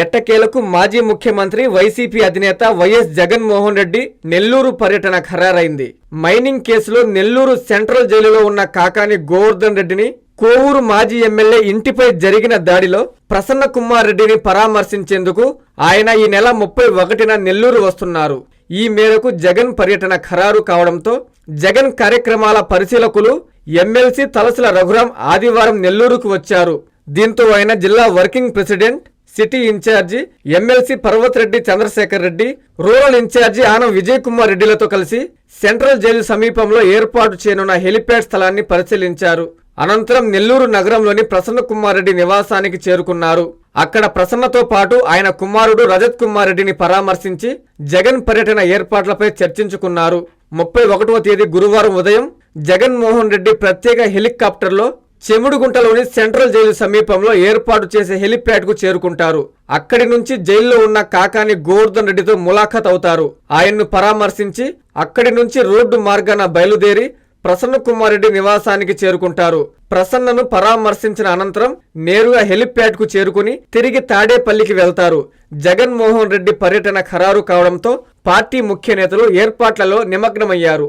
ఎట్టకేలకు మాజీ ముఖ్యమంత్రి వైసీపీ అధినేత వైఎస్ జగన్మోహన్ రెడ్డి నెల్లూరు పర్యటన ఖరారైంది. మైనింగ్ కేసులో నెల్లూరు సెంట్రల్ జైలులో ఉన్న కాకాని గోవర్ధన్ రెడ్డిని కోవూరు మాజీ ఎమ్మెల్యే ఇంటిపై జరిగిన దాడిలో ప్రసన్న కుమార్ రెడ్డిని పరామర్శించేందుకు ఆయన ఈ నెల ముప్పై ఒకటిన నెల్లూరు వస్తున్నారు. ఈ మేరకు జగన్ పర్యటన ఖరారు కావడంతో జగన్ కార్యక్రమాల పరిశీలకులు ఎమ్మెల్సీ తలసుల రఘురాం ఆదివారం నెల్లూరుకు వచ్చారు. దీంతో ఆయన జిల్లా working president city incharge MLC Parvath Reddy Chandrasekhar Reddy rural incharge Anam Vijay Kumar రెడ్డిలతో కలిసి సెంట్రల్ జైలు సమీపంలో ఏర్పాటు చేయనున్న హెలిప్యాడ్ స్థలాన్ని పరిశీలించారు. అనంతరం నెల్లూరు నగరంలోని ప్రసన్న కుమార్ రెడ్డి నివాసానికి చేరుకున్నారు. అక్కడ ప్రసన్నతో పాటు ఆయన కుమారుడు రజత్ కుమార్ రెడ్డిని పరామర్శించి జగన్ పర్యటన ఏర్పాట్లపై చర్చించుకున్నారు. ముప్పై ఒకటవ తేదీ గురువారం ఉదయం జగన్మోహన్ రెడ్డి ప్రత్యేక హెలికాప్టర్లో చెముడుగుంటలోని సెంట్రల్ జైలు సమీపంలో ఏర్పాటు చేసే హెలిప్యాడ్కు చేరుకుంటారు. అక్కడి నుంచి జైల్లో ఉన్న కాకాని గోవర్ధన్ రెడ్డితో ములాఖత్ అవుతారు. ఆయన్ను పరామర్శించి అక్కడి నుంచి రోడ్డు మార్గాన బయలుదేరి ప్రసన్న కుమార్ రెడ్డి నివాసానికి చేరుకుంటారు. ప్రసన్నను పరామర్శించిన అనంతరం నేరుగా హెలిప్యాడ్కు చేరుకుని తిరిగి తాడేపల్లికి వెళ్తారు. జగన్మోహన్ రెడ్డి పర్యటన ఖరారు కావడంతో పార్టీ ముఖ్య నేతలు ఏర్పాట్లలో నిమగ్నమయ్యారు.